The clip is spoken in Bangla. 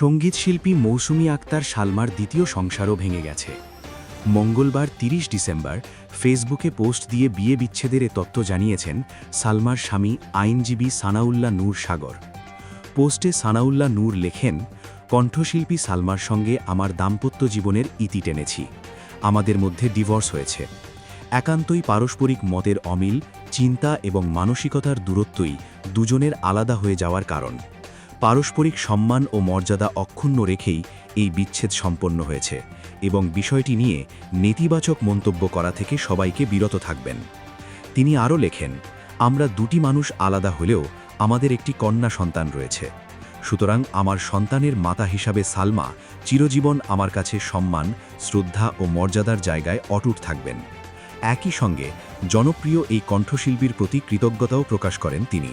সঙ্গীতশিল্পী মৌসুমী আক্তার সালমার দ্বিতীয় সংসারও ভেঙে গেছে। মঙ্গলবার ৩০ ডিসেম্বর ফেসবুকে পোস্ট দিয়ে বিয়ে বিচ্ছেদের এ তত্ত্ব জানিয়েছেন সালমার স্বামী আইনজীবী সানাউল্লাহ নূর সাগর। পোস্টে সানাউল্লাহ নূর লেখেন, কণ্ঠশিল্পী সালমার সঙ্গে আমার দাম্পত্য জীবনের ইতি টেনেছি। আমাদের মধ্যে ডিভোর্স হয়েছে। একান্তই পারস্পরিক মতের অমিল, চিন্তা এবং মানসিকতার দূরত্বই দুজনের আলাদা হয়ে যাওয়ার কারণ। পারস্পরিক সম্মান ও মর্যাদা অক্ষুণ্ণ রেখেই এই বিচ্ছেদ সম্পন্ন হয়েছে এবং বিষয়টি নিয়ে নেতিবাচক মন্তব্য করা থেকে সবাইকে বিরত থাকবেন। তিনি আরও লেখেন, আমরা দুটি মানুষ আলাদা হলেও আমাদের একটি কন্যা সন্তান রয়েছে। সুতরাং আমার সন্তানের মাতা হিসাবে সালমা চিরজীবন আমার কাছে সম্মান, শ্রদ্ধা ও মর্যাদার জায়গায় অটুট থাকবেন। একই সঙ্গে জনপ্রিয় এই কণ্ঠশিল্পীর প্রতি কৃতজ্ঞতাও প্রকাশ করেন তিনি।